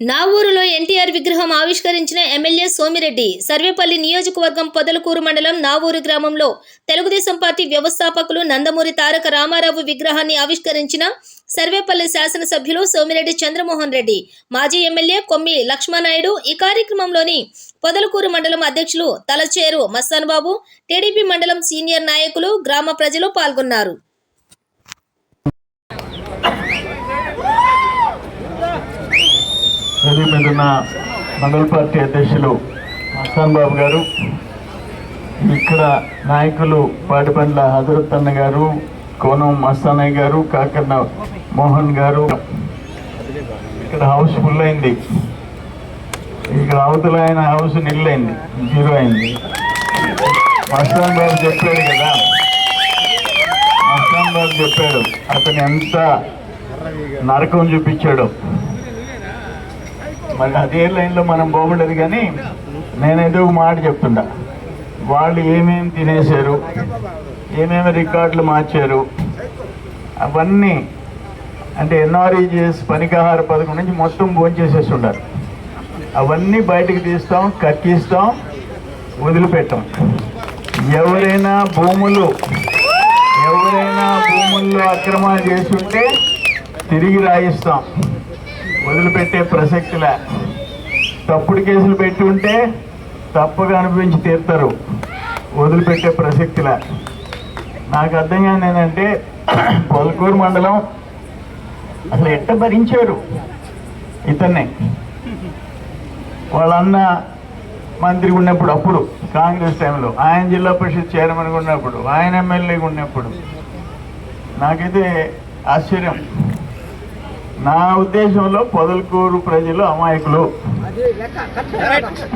నా ఊరులో ఎన్టీఆర్ విగ్రహం ఆవిష్కరించిన ఎమ్మెల్యే సోమిరెడ్డి సర్వేపల్లి నియోజకవర్గం పొదలకూరు మండలం నావూరు గ్రామంలో తెలుగుదేశం పార్టీ వ్యవస్థాపకులు నందమూరి తారక రామారావు విగ్రహాన్ని ఆవిష్కరించిన సర్వేపల్లి శాసనసభ్యులు సోమిరెడ్డి చంద్రమోహన్ రెడ్డి మాజీ ఎమ్మెల్యే కొమ్మి లక్ష్మణాయుడు ఈ కార్యక్రమంలోని పొదలకూరు మండలం అధ్యక్షులు తలచేరు మస్తాన్ బాబు టీడీపీ మండలం సీనియర్ నాయకులు గ్రామ ప్రజలు పాల్గొన్నారు. వేదిక మీద ఉన్న మండల పార్టీ అధ్యక్షులు మస్తాన్ బాబు గారు ఇక్కడ నాయకులు పాటిపండ్ల హజరత్ గారు కోనం మస్తానయ్య గారు కాకర్ణ మోహన్ గారు. ఇక్కడ హౌస్ ఫుల్ అయింది. ఇక్కడ అవతల ఆయన హౌస్ నిల్ అయింది జీరో అయింది. మస్తాన్ బాబు చెప్పాడు కదా. మస్తాన్ బాబు చెప్పాడు అతను ఎంత నరకం చూపించాడు. మరి అదే లైన్లో మనం బాగుండదు కానీ నేనైతే ఒక మాట చెప్తుండా వాళ్ళు ఏమేమి తినేశారు ఏమేమి రికార్డులు మార్చారు అవన్నీ అంటే ఎన్ఆర్ఈజిఎస్ పనికాహార పథకం నుంచి మొత్తం భోంచేసేసి ఉండాలి అవన్నీ బయటకు తీస్తాం కక్కిస్తాం వదిలిపెట్టాం. ఎవరైనా భూములు ఎవరైనా భూముల్లో అక్రమాలు చేసి తిరిగి రాయిస్తాం. వదిలిపెట్టే ప్రసక్తిలే. తప్పుడు కేసులు పెట్టి ఉంటే తప్పుగా అనిపించి తీరుతారు. వదిలిపెట్టే ప్రసక్తిలే. నాకు అర్థం కాని ఏంటంటే పొలకూరు మండలం అసలు ఎట్ట భరించారు ఇతన్ని? వాళ్ళన్న మంత్రి ఉన్నప్పుడు అప్పుడు కాంగ్రెస్ టైంలో ఆయన జిల్లా పరిషత్ చైర్మన్గా ఉన్నప్పుడు ఆయన ఎమ్మెల్యేగా ఉన్నప్పుడు. నాకైతే ఆశ్చర్యం. నా ఉద్దేశంలో పొదలకూరు ప్రజలు అమాయకులు.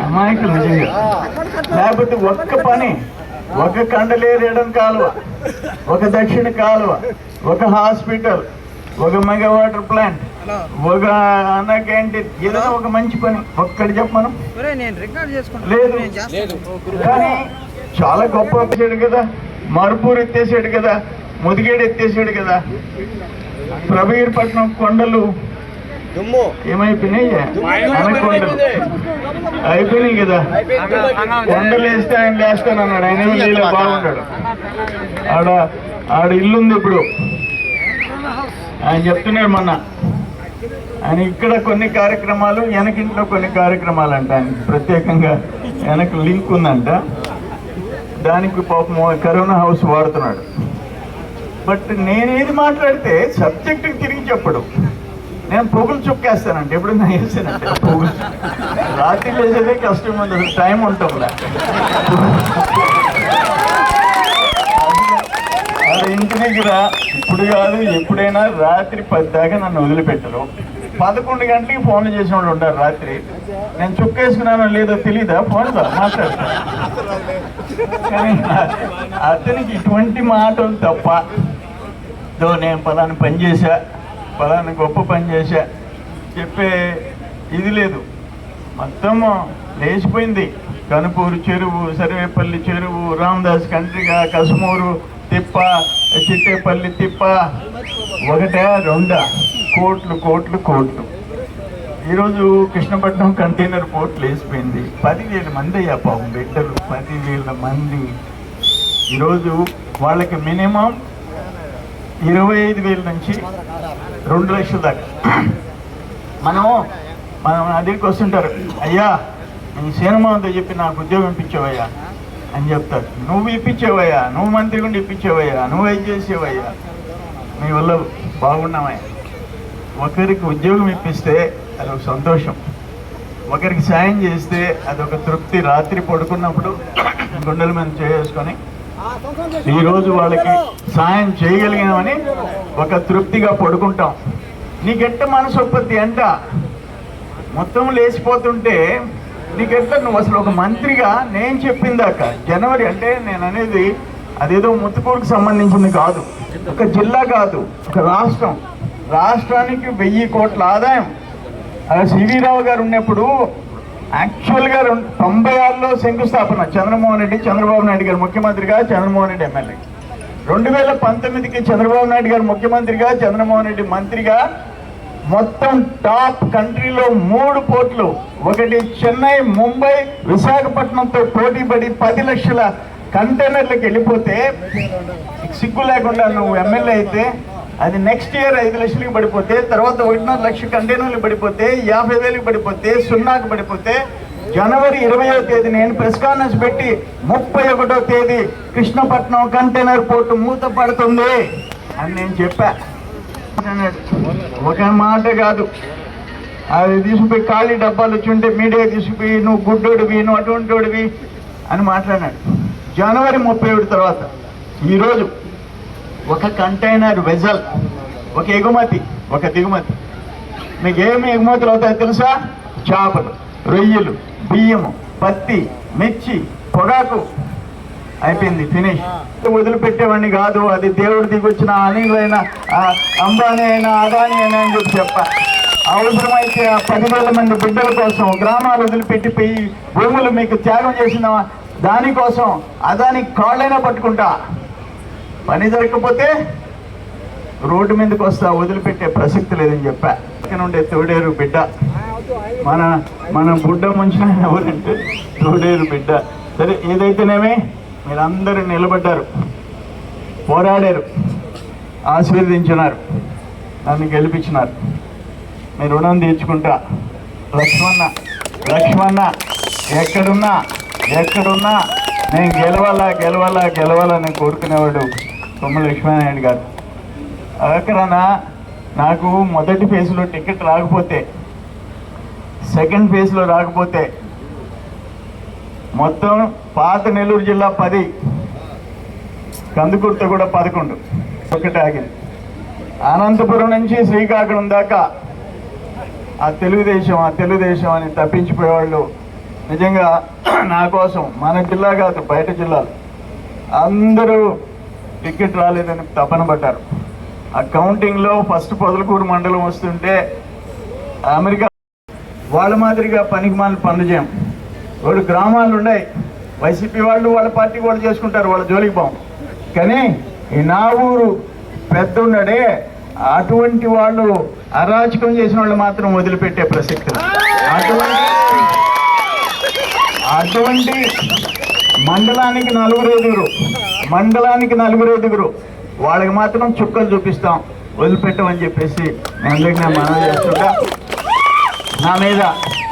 అమాయకులు నిజంగా. లేకపోతే ఒక్క పని ఒక కండలేరేయడం కాలువ ఒక దక్షిణ కాలువ ఒక హాస్పిటల్ ఒక మెగా వాటర్ ప్లాంట్ ఒక అన్న క్యాంటీన్ ఏదైనా ఒక మంచి పని. ఒక్కటి చేసుకుంటా. లేదు. కానీ చాలా గొప్ప ఎత్తేసాడు కదా. మరుపూరు ఎత్తేసాడు కదా. ముదిగేడు ఎత్తేసాడు కదా. ప్రభీర్పట్నం కొండలు ఏమైపోయినాయి? అయిపోయినాయి కదా? కొండలు వేస్తే ఆయన లేస్తాను అన్నాడు. ఆయన బాగున్నాడు ఆడ ఆడ ఇల్లు ఉంది ఇప్పుడు. ఆయన చెప్తున్నాడు మొన్న. ఆయన ఇక్కడ కొన్ని కార్యక్రమాలు వెనకింట్లో కొన్ని కార్యక్రమాలు అంట ఆయనకి ప్రత్యేకంగా వెనక లింక్ ఉందంట. దానికి పాపం కరోనా హౌస్ వాడుతున్నాడు. బట్ నేనేది మాట్లాడితే సబ్జెక్టుకి తిరిగి చెప్పడు నేను పొగులు చుక్కేస్తానంటే ఎప్పుడైనా వేసానంటే పొగులు రాత్రి లేచేదే కష్టం ఉంది అసలు టైం ఉంటాంలే అది ఇంటి దగ్గర ఇప్పుడు కాదు ఎప్పుడైనా రాత్రి పది దాకా నన్ను వదిలిపెట్టరు. పదకొండు గంటలకి ఫోన్లు చేసిన వాళ్ళు ఉంటారు రాత్రి. నేను చుక్కేసుకున్నానో లేదో తెలీదా? ఫోన్లో మాట్లాడతా కానీ అతనికి ఇటువంటి మాటలు తప్ప దో నేను పలానా పని చేశా పలానా గొప్ప పని చేశా. చెప్పే ఇది లేదు. మొత్తం లేచిపోయింది. కనుపూరు చెరువు సర్వేపల్లి చెరువు రామదాస్ కంట్రిగా కసుమూరు తిప్ప చిట్టేపల్లి తిప్ప ఒకటే రెండా? కోట్లు కోట్లు కోట్లు. ఈరోజు కృష్ణపట్నం కంటైనర్ పోర్ట్ లేచిపోయింది. పదివేల మంది అయ్యా పాపం బిడ్డలు పదివేల మంది. ఈరోజు వాళ్ళకి మినిమం ఇరవై ఐదు వేల నుంచి రెండు లక్షల దాకా. మనం మనం నా దగ్గరికి వస్తుంటారు అయ్యా నేను సినిమాతో చెప్పి నాకు ఉద్యోగం ఇప్పించావయ్యా అని చెప్తారు. నువ్వు ఇప్పించావయ్యా నువ్వు మంత్రి గుండి ఇప్పించావయ్యా నువ్వు ఏం చేసేవయ్యా మీ వల్ల బాగున్నామయ్యా ఒకరికి ఉద్యోగం ఇప్పిస్తే అదొక సంతోషం. ఒకరికి సాయం చేస్తే అదొక తృప్తి. రాత్రి పడుకున్నప్పుడు గుండెల మీద చేసుకొని ఈరోజు వాళ్ళకి సాయం చేయగలిగామని ఒక తృప్తిగా పడుకుంటాం. నీకెట్ట మనసొప్పత్తి అంట. మొత్తం లేచిపోతుంటే నీకెట్ట నువ్వు అసలు ఒక మంత్రిగా నేను చెప్పిందాక జనవరి అంటే నేను అనేది అదేదో ముత్తుకూరుకు సంబంధించింది కాదు. ఒక జిల్లా కాదు ఒక రాష్ట్రం. రాష్ట్రానికి వెయ్యి కోట్ల ఆదాయం. అలా సివి రావు గారు ఉన్నప్పుడు యాక్చువల్గా రెండు తొంభై ఆరులో శంకుస్థాపన చంద్రమోహన్ రెడ్డి చంద్రబాబు నాయుడు గారు ముఖ్యమంత్రిగా చంద్రమోహన్ రెడ్డి ఎమ్మెల్యే. రెండు వేల పంతొమ్మిదికి చంద్రబాబు నాయుడు గారు ముఖ్యమంత్రిగా చంద్రమోహన్ రెడ్డి మంత్రిగా మొత్తం టాప్ కంట్రీలో మూడు పోర్ట్లు. ఒకటి చెన్నై ముంబై విశాఖపట్నంతో పోటీ పడి పది లక్షల కంటైనర్లకు వెళ్ళిపోతే సిగ్గు లేకుండా నువ్వు ఎమ్మెల్యే అయితే అది నెక్స్ట్ ఇయర్ ఐదు లక్షలకి పడిపోతే తర్వాత ఒకటిన్నర లక్ష కంటైనర్లు పడిపోతే యాభై వేలకు పడిపోతే సున్నాకు పడిపోతే జనవరి ఇరవయో తేదీ నేను ప్రెస్ కాన్ఫరెన్స్ పెట్టి ముప్పై ఒకటో తేదీ కృష్ణపట్నం కంటైనర్ పోర్టు మూత పడుతుంది అని నేను చెప్పా. ఒక మాట కాదు. అది తీసుకుపోయి ఖాళీ డబ్బాలు వచ్చి ఉంటే మీడియా తీసుకుపోయి నువ్వు గుడ్డోడివి నువ్వు అటువంటివి అని మాట్లాడినాడు. జనవరి ముప్పై ఒకటి తర్వాత ఈరోజు ఒక కంటైనర్ వెజల్ ఒక ఎగుమతి ఒక దిగుమతి. మీకు ఏమి ఎగుమతులు అవుతాయో తెలుసా? చేపలు రొయ్యలు బియ్యము పత్తి మిర్చి పొగాకు. అయిపోయింది ఫినిష్ వదిలిపెట్టేవాడిని కాదు అది దేవుడు దిగొచ్చిన అనిలైన అంబానీ అయినా అదాని అయినా అని చెప్పి చెప్ప. అవసరమైతే ఆ పదివేల మంది బిడ్డల కోసం గ్రామాలు వదిలిపెట్టి పోయి భూములు మీకు త్యాగం చేసిన దానికోసం అదాని కాళ్ళైనా పట్టుకుంటా. పని జరగకపోతే రోడ్డు మీదకి వస్తా వదిలిపెట్టే ప్రసక్తి లేదని చెప్పా. ఇక్కడ ఉండే తోడేరు బిడ్డ. మన మన బుడ్డ ముంచిన ఎవరంటే తోడేరు బిడ్డ. సరే ఏదైతేనేమి మీరందరూ నిలబడ్డారు పోరాడారు ఆశీర్వదించినారు నన్ను గెలిపించినారు. మీరు రుణం తీర్చుకుంటా. లక్ష్మణ లక్ష్మణ ఎక్కడున్నా ఎక్కడున్నా నేను గెలవాలా గెలవాలా గెలవాలని కోరుకునేవాడు కొమ్మ లక్ష్మీనారాయణ గారు. అక్కడనా నాకు మొదటి ఫేజ్లో టికెట్ రాకపోతే సెకండ్ ఫేజ్లో రాకపోతే మొత్తం పాత నెల్లూరు జిల్లా పది కందుకుర్త కూడా పదకొండు. ఒకటి ఆగింది. అనంతపురం నుంచి శ్రీకాకుళం దాకా ఆ తెలుగుదేశం ఆ తెలుగుదేశం అని తప్పించిపోయేవాళ్ళు నిజంగా నా కోసం మన జిల్లా కాదు బయట జిల్లాలు. అందరూ టికెట్ రాలేదని తపన పడ్డారు. ఆ కౌంటింగ్లో ఫస్ట్ పొదలకూరు మండలం వస్తుంటే అమెరికా వాళ్ళ మాదిరిగా పనికి మాలిన పనులు చేయం. వాళ్ళు గ్రామాలు ఉన్నాయి. వైసీపీ వాళ్ళు వాళ్ళ పార్టీ వాళ్ళు చేసుకుంటారు. వాళ్ళ జోలికి పోం. కానీ ఈ నా ఊరు పెద్ద ఉన్నాడే అటువంటి వాళ్ళు అరాచకం చేసిన వాళ్ళు మాత్రం వదిలిపెట్టే ప్రసక్తి అటువంటి అటువంటి మండలానికి నలుగురు ఎదురు. మండలానికి నలుగురు ఐదుగురు. వాళ్ళకి మాత్రం చుక్కలు చూపిస్తాం. వదిలిపెట్టమని చెప్పేసి అందరికీ నేను చేస్తుంటా. నా మీద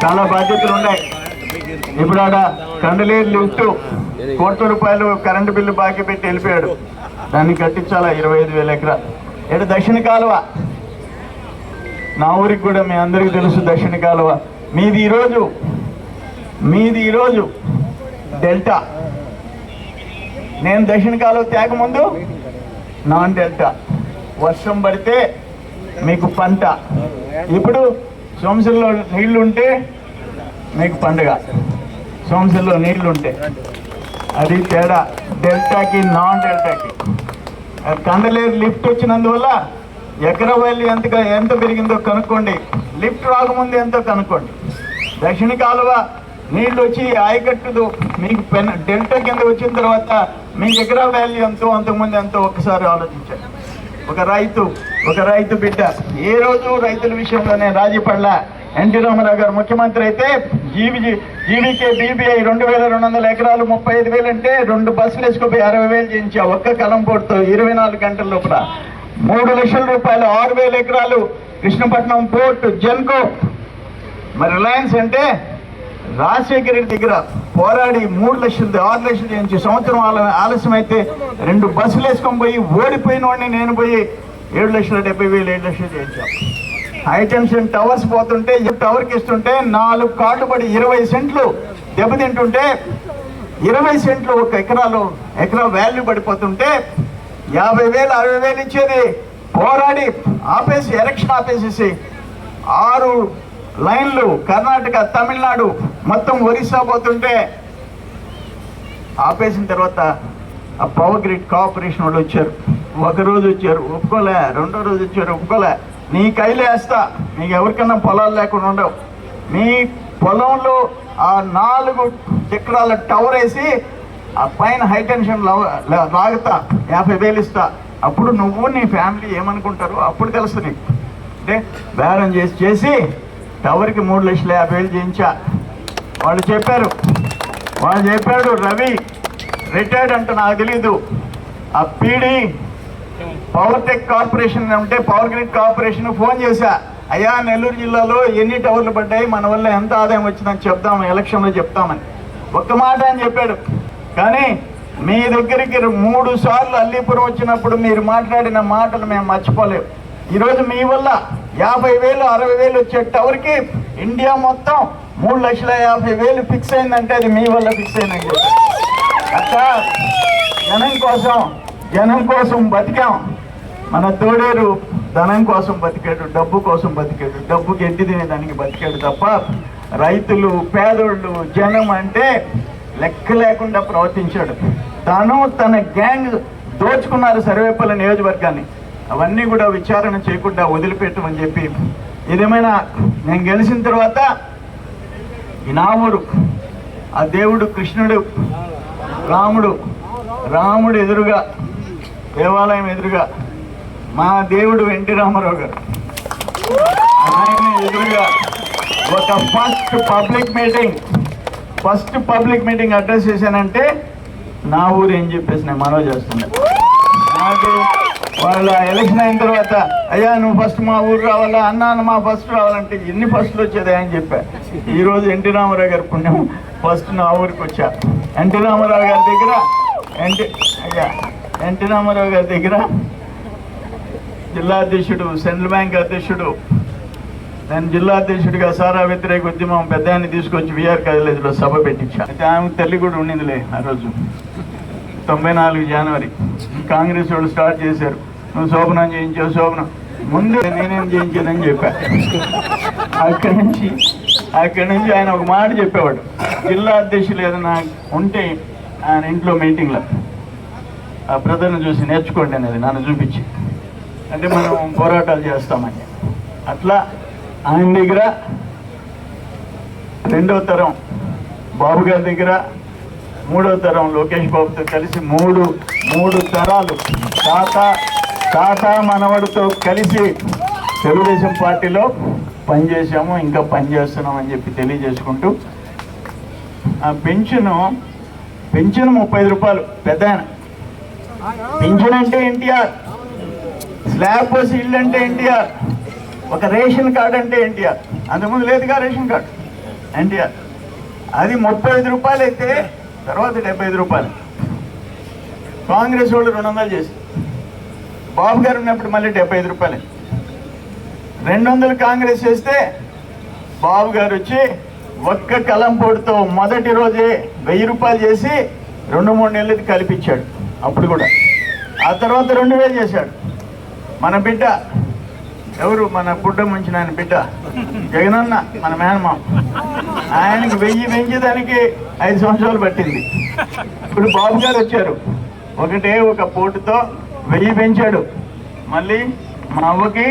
చాలా బాధ్యతలు ఉన్నాయి. ఇప్పుడు ఆడ కండలేరు లిఫ్ట్ కోట్ల రూపాయలు కరెంటు బిల్లు బాకీ పెట్టి వెళ్ళిపోయాడు. దాన్ని కట్టించాలా? ఇరవై ఐదు వేల ఎకరా. ఇక్కడ దక్షిణ కాలువ. నా ఊరికి కూడా మీ అందరికీ తెలుసు దక్షిణ కాలువ. మీది ఈరోజు మీది ఈరోజు డెల్టా. నేను దక్షిణ కాలువ తేక ముందు నాన్ డెల్టా. వర్షం పడితే మీకు పంట. ఇప్పుడు సోమశిల్లో నీళ్ళుంటే మీకు పండుగ. సోమశిల్లో నీళ్ళుంటే. అది తేడా. డెల్టాకి నాన్ డెల్టాకి. కండలేరు లిఫ్ట్ వచ్చినందువల్ల ఎకరా వాల్యూ ఎంత ఎంత పెరిగిందో కనుక్కోండి. లిఫ్ట్ రాకముందు ఎంతో కనుక్కోండి. దక్షిణ కాలువ నీళ్ళు వచ్చి ఆయకట్టుదు. మీకు పెన్ డెల్టా కింద వచ్చిన తర్వాత మీ ఎకరా వాల్యూ ఎంతో అంతకుముందు ఎంతో ఒక్కసారి ఆలోచించండి. ఒక రైతు ఒక రైతు బిడ్డ ఏ రోజు రైతుల విషయంలోనే రాజీ పడలా? ఎన్టీ రామారావు గారు ముఖ్యమంత్రి అయితే జీవి జీవికే బీబీఐ రెండు వేల రెండు వందల ఎకరాలు ముప్పై ఐదు వేలు అంటే రెండు బస్సులు వేసుకుపోయి అరవై వేలు చేయించా ఒక్క కలంపోటుతో ఇరవై నాలుగు గంటల లోపల. మూడు లక్షల రూపాయలు ఆరు వేల ఎకరాలు కృష్ణపట్నం పోర్ట్ జెన్కో. మరి రిలయన్స్ అంటే రాజశేఖర రెడ్డి దగ్గర పోరాడి మూడు లక్షలు ఆరు లక్షలు చేయించి సంవత్సరం ఆల- ఆలస్యం అయితే రెండు బస్సులు వేసుకొని పోయి ఓడిపోయిన వాడిని నేను పోయి ఏడు లక్షల డెబ్బై వేలు ఏడు లక్షలు చేయించాం. హైటెన్షన్ టవర్స్ పోతుంటే టవర్కి ఇస్తుంటే నాలుగు కార్డు పడి ఇరవై సెంట్లు దెబ్బతింటుంటే ఇరవై సెంట్లు ఒక ఎకరాలో ఎకరా వాల్యూ పడిపోతుంటే యాభై వేలు అరవై వేలు ఇచ్చేది పోరాడి ఆపేసి ఎలక్షన్ ఆపేసేసి ఆరు లైన్లు కర్ణాటక తమిళనాడు మొత్తం ఒరిస్సా పోతుంటే ఆపేసిన తర్వాత ఆ పవర్ గ్రిడ్ కార్పొరేషన్ వాళ్ళు వచ్చారు. ఒక రోజు వచ్చారు. ఒప్పుకోలే. రెండో రోజు వచ్చారు. ఒప్పుకోలే. నీ కైలు వేస్తా. నీకు ఎవరికన్నా పొలాలు లేకుండా ఉండవు. నీ పొలంలో ఆ నాలుగు చక్రాల టవర్ వేసి ఆ పైన హైటెన్షన్ లాగుతా. యాభై వేలు ఇస్తా. అప్పుడు నువ్వు నీ ఫ్యామిలీ ఏమనుకుంటారు అప్పుడు తెలుసు నీకు అంటే బేరం చేసి చేసి టవర్కి మూడు లక్షల యాభై వేలు చేయించా? వాళ్ళు చెప్పారు. వాళ్ళు చెప్పాడు రవి రిటైర్డ్ అంటే నాకు తెలీదు. ఆ పీడీ పవర్ టెక్ కార్పొరేషన్ అంటే పవర్ గ్రిడ్ కార్పొరేషన్ ఫోన్ చేశా. అయ్యా నెల్లూరు జిల్లాలో ఎన్ని టవర్లు పడ్డాయి? మన వల్ల ఎంత ఆదాయం వచ్చిందని చెప్దాం ఎలక్షన్లో చెప్తామని. ఒక్క మాట అని చెప్పాడు. కానీ మీ దగ్గరికి మూడు సార్లు అల్లీపురం వచ్చినప్పుడు మీరు మాట్లాడిన మాటలు మేము మర్చిపోలేము ఈరోజు మీ వల్ల యాభై వేలు అరవై వేలు వచ్చే టవర్కి ఇండియా మొత్తం మూడు లక్షల యాభై వేలు ఫిక్స్ అయిందంటే అది మీ వల్ల ఫిక్స్ అయిందని చెప్పారు అట్లా జనం కోసం జనం కోసం బతికాం. మన తోడేరు ధనం కోసం బతికాడు డబ్బు కోసం బతికాడు. డబ్బు గడ్డి తినేదానికి బతికాడు తప్ప రైతులు పేదోళ్ళు జనం అంటే లెక్క లేకుండా ప్రవర్తించాడు. తను తన గ్యాంగ్ దోచుకున్నారు సర్వేపల్లి నియోజకవర్గాన్ని. అవన్నీ కూడా విచారణ చేయకుండా వదిలిపెట్టమని చెప్పి ఏదేమైనా నేను గెలిచిన తర్వాత ఈ నా ఊరు ఆ దేవుడు కృష్ణుడు రాముడు రాముడు ఎదురుగా దేవాలయం ఎదురుగా మా దేవుడు వెంటి రామారావు గారు. ఆయన ఎదురుగా ఒక first public meeting first public meeting address చేశానంటే నా ఊరు ఏం చెప్పేసి నేను మనవి చేస్తున్నాను. నాకు వాళ్ళ ఎలక్షన్ అయిన తర్వాత అయ్యా నువ్వు ఫస్ట్ మా ఊరు రావాలా? అన్నాన్న మా ఫస్ట్ రావాలంటే ఎన్ని ఫస్ట్లు వచ్చేదా? అని చెప్పా. ఈ రోజు ఎన్టీ రామారావు గారి పుణ్యం ఫస్ట్ నా ఊరికి వచ్చా. ఎన్టీ రామారావు గారి దగ్గర ఎన్టీ అయ్యా ఎన్టీ రామారావు గారి దగ్గర జిల్లా అధ్యక్షుడు సెంట్రల్ బ్యాంక్ అధ్యక్షుడు నేను జిల్లా అధ్యక్షుడిగా సారా వ్యతిరేక ఉద్యమం పెద్ద ఆయన్ని తీసుకొచ్చి విఆర్ కాలేజీలో సభ పెట్టించా. అయితే ఆమె తల్లి కూడా ఉండిందిలే ఆ రోజు తొంభై నాలుగు జనవరి. కాంగ్రెస్ వాళ్ళు స్టార్ట్ చేశారు. నువ్వు శోభనం చేయించావు శోభనం. ముందు నేనేం చేయించానని చెప్పా. అక్కడి నుంచి అక్కడి నుంచి ఆయన ఒక మాట చెప్పేవాడు. జిల్లా అధ్యక్షులు ఏదైనా ఉంటే ఆయన ఇంట్లో మీటింగ్లో. ఆ బ్రదర్ని చూసి నేర్చుకోండి అనేది నన్ను చూపించి. అంటే మనం పోరాటాలు చేస్తామని. అట్లా ఆయన దగ్గర రెండో తరం బాబు గారి దగ్గర మూడో తరం లోకేష్ బాబుతో కలిసి మూడు మూడు తరాలు. తాత తాత మనవడితో కలిసి తెలుగుదేశం పార్టీలో పనిచేసాము ఇంకా పనిచేస్తున్నాం అని చెప్పి తెలియజేసుకుంటూ ఆ పెన్షను పెన్షన్ ముప్పై రూపాయలు పెద్ద పెన్షన్ అంటే ఎన్టీఆర్. స్లాబ్ పోసి ఇల్లు అంటే ఎన్టీఆర్. ఒక రేషన్ కార్డు అంటే ఎన్టీఆర్. అంతకుముందు లేదుగా రేషన్ కార్డు. ఎన్టీఆర్. అది ముప్పై ఐదు రూపాయలు అయితే తర్వాత డెబ్బై ఐదు రూపాయలు. కాంగ్రెస్ వాళ్ళు రెండు వందలు చేసి బాబు గారు ఉన్నప్పుడు మళ్ళీ డెబ్బై ఐదు రూపాయలు. రెండు వందలు కాంగ్రెస్ చేస్తే బాబు గారు వచ్చి ఒక్క కలంపోటుతో మొదటి రోజే వెయ్యి రూపాయలు చేసి రెండు మూడు నెలలకి కల్పించాడు. అప్పుడు కూడా. ఆ తర్వాత రెండు వేలు చేశాడు. మన బిడ్డ. ఎవరు? మన గుడ్డ ముంచిన ఆయన బిడ్డ. జగనన్న మన మేనమామ. ఆయనకి వెయ్యి పెంచేదానికి ఐదు సంవత్సరాలు పట్టింది. ఇప్పుడు బాబు గారు వచ్చారు. ఒకటే ఒక పోటుతో వెయ్యి పెంచాడు. మళ్ళీ మా అవ్వకి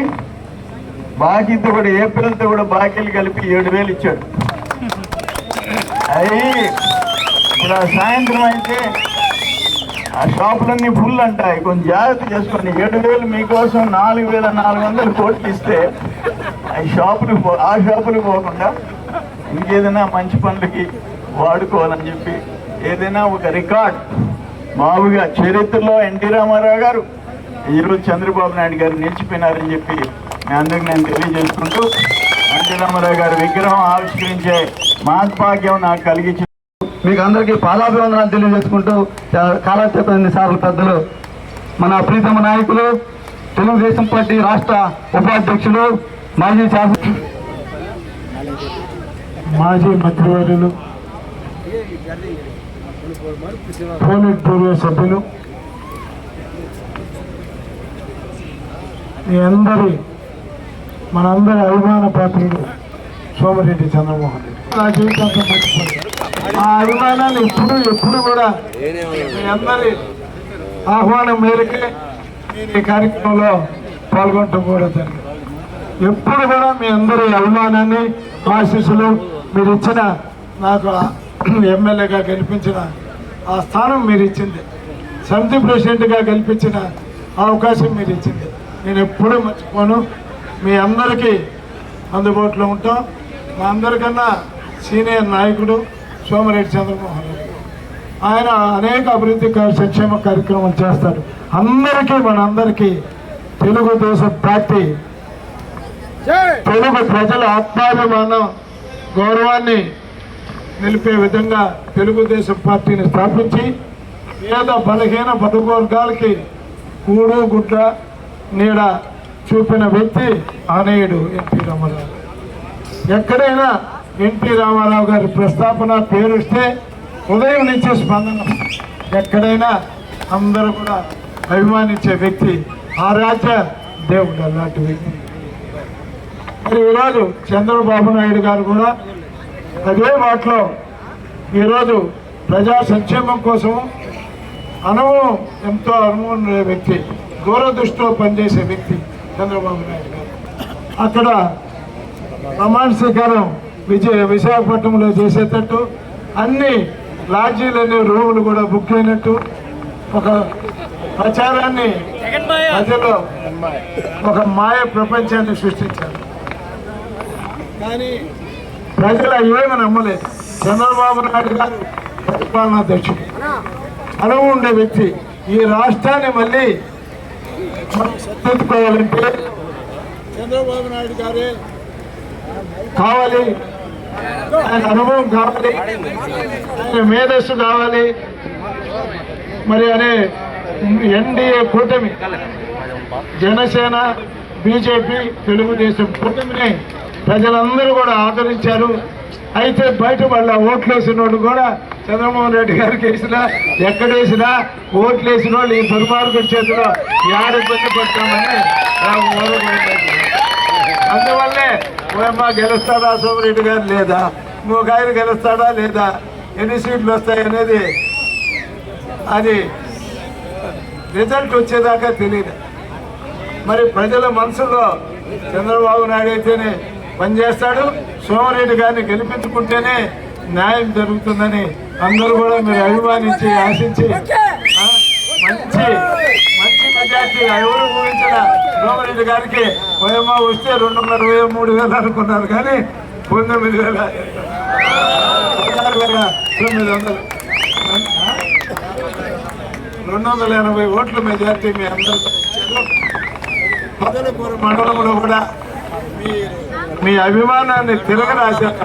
బాకీతో కూడా ఏప్రిల్తో కూడా బాకీలు కలిపి ఏడు వేలు ఇచ్చాడు. అయ్యి ఇప్పుడు సాయంత్రం అయితే ఆ షాపులన్నీ ఫుల్ అంటాయి కొంచెం జాగ్రత్త చేసుకోండి. ఏడు వేలు మీకోసం నాలుగు వేల నాలుగు వందలు కోట్లు ఇస్తే ఆ షాపులు పో ఆ షాపులు పోకుండా ఇంకేదైనా మంచి పనులకి వాడుకోవాలని చెప్పి ఏదైనా ఒక రికార్డ్ మామూలుగా చరిత్రలో ఎన్టీ రామారావు గారు ఈరోజు చంద్రబాబు నాయుడు గారు నిలిచిపోయినారని చెప్పి మీ అందరికి నేను తెలియజేసుకుంటూ ఎన్టీ రామారావు గారి విగ్రహం ఆవిష్కరించే మహాత్భాగ్యం నాకు కలిగించి మీకు అందరికీ పాదాభివందనాలు తెలియజేసుకుంటూ చాలా కాలక్షేపం సార్లు పెద్దలు మన ప్రీతమ నాయకులు తెలుగుదేశం పార్టీ రాష్ట్ర ఉపాధ్యక్షులు మాజీ శాసన మాజీ మంత్రివర్యులు పోలిట్ బ్యూరో సభ్యులు మీ అందరి మనందరి అభిమాన పాత్రుడు సోమిరెడ్డి చంద్రమోహన్ రెడ్డి. నా జీవితాంతం ఆ అభిమానాన్ని ఇప్పుడు ఎప్పుడు కూడా మీ అందరి ఆహ్వానం మేరకే నేను ఈ కార్యక్రమంలో పాల్గొంటూ కూడా జరిగింది. ఎప్పుడు కూడా మీ అందరి అభిమానాన్ని ఆశీస్సులు మీరు ఇచ్చిన నాకు ఎమ్మెల్యేగా గెలిపించిన ఆ స్థానం మీరు ఇచ్చింది సమితి ప్రెసిడెంట్గా గెలిపించిన ఆ అవకాశం మీరు ఇచ్చింది నేను ఎప్పుడూ మర్చిపోను. మీ అందరికీ అందుబాటులో ఉంటాం. మా అందరికన్నా సీనియర్ నాయకుడు సోమిరెడ్డి చంద్రమోహన్ రెడ్డి. ఆయన అనేక అభివృద్ధి సంక్షేమ కార్యక్రమాలు చేస్తాడు. అందరికీ మనందరికీ తెలుగుదేశం పార్టీ తెలుగు ప్రజల ఆత్మాభిమానం గౌరవాన్ని నిలిపే విధంగా తెలుగుదేశం పార్టీని స్థాపించి పేద బలహీన బడుగు వర్గాలకి కూడు గుడ్డ నీడ చూపిన వ్యక్తి ఆనేయుడు ఎన్టీ రామారావు. ఎక్కడైనా ఎన్టీ రామారావు గారి ప్రస్తాపన పేరుస్తే ఉదయం నుంచి స్పందన ఎక్కడైనా అందరూ కూడా అభిమానించే వ్యక్తి ఆరాధ్య దేవుడు అలాంటి వ్యక్తి. మరి ఈరోజు చంద్రబాబు నాయుడు గారు కూడా అదే మాటలో ఈరోజు ప్రజా సంక్షేమం కోసం అనుభవం ఎంతో అనుభవం వ్యక్తి దూరదృష్టిలో పనిచేసే వ్యక్తి చంద్రబాబు నాయుడు గారు. అక్కడ ప్రమాణ స్వీకారం విజయ విశాఖపట్నంలో చేసేటట్టు అన్ని లాడ్జీలన్నీ రూములు కూడా బుక్ అయినట్టు ఒక ప్రచారాన్ని ప్రజల్లో ఒక మాయ ప్రపంచాన్ని సృష్టించారు. కానీ ప్రజలు ఏమి నమ్మలేదు. చంద్రబాబు నాయుడు గారు పరిపాలనాధ్యక్షుడు అనువు ఉండే వ్యక్తి. ఈ రాష్ట్రాన్ని మళ్ళీ మనం చంద్రబాబు నాయుడు గారే కావాలి. ఆయన అనుభవం కావాలి. ఆయన మేధస్సు కావాలి. మరి అనే ఎన్డీఏ కూటమి జనసేన బీజేపీ తెలుగుదేశం కూటమిని ప్రజలందరూ కూడా ఆదరించారు. అయితే బయట వాళ్ళ ఓట్లు వేసిన వాళ్ళు కూడా చంద్రమోహన్ రెడ్డి గారికి వేసినా ఎక్కడ వేసినా ఓట్లు వేసిన వాళ్ళు ఈ దుర్మార్గుడి చేతిలో యాడ ఇబ్బంది పడతామని అందువల్లే మా గెలుస్తాడా సోమరెడ్డి గారు లేదా? ఇంకొక ఆయన గెలుస్తాడా లేదా? ఎన్ని సీట్లు వస్తాయి అనేది అది రిజల్ట్ వచ్చేదాకా తెలియదు మరి ప్రజల మనసులో చంద్రబాబు నాయుడు అయితేనే పనిచేస్తాడు. సోమరెడ్డి గారిని గెలిపించుకుంటేనే న్యాయం జరుగుతుందని అందరూ కూడా మీరు అభిమానించి ఆశించి మంచి మంచి మెజార్టీ ఎవరు ఊహించిన సోమరెడ్డి గారికి ఓయమ్మ వస్తే రెండున్నర వేల మూడు వేలు అనుకున్నారు కానీ పంతొమ్మిది వేల తొమ్మిది వందలు రెండు వందల ఎనభై ఓట్ల మెజార్టీ మీ అందరూ ఇచ్చారు. మండలంలో కూడా మీరు మీ అభిమానాన్ని తిరగరాశారు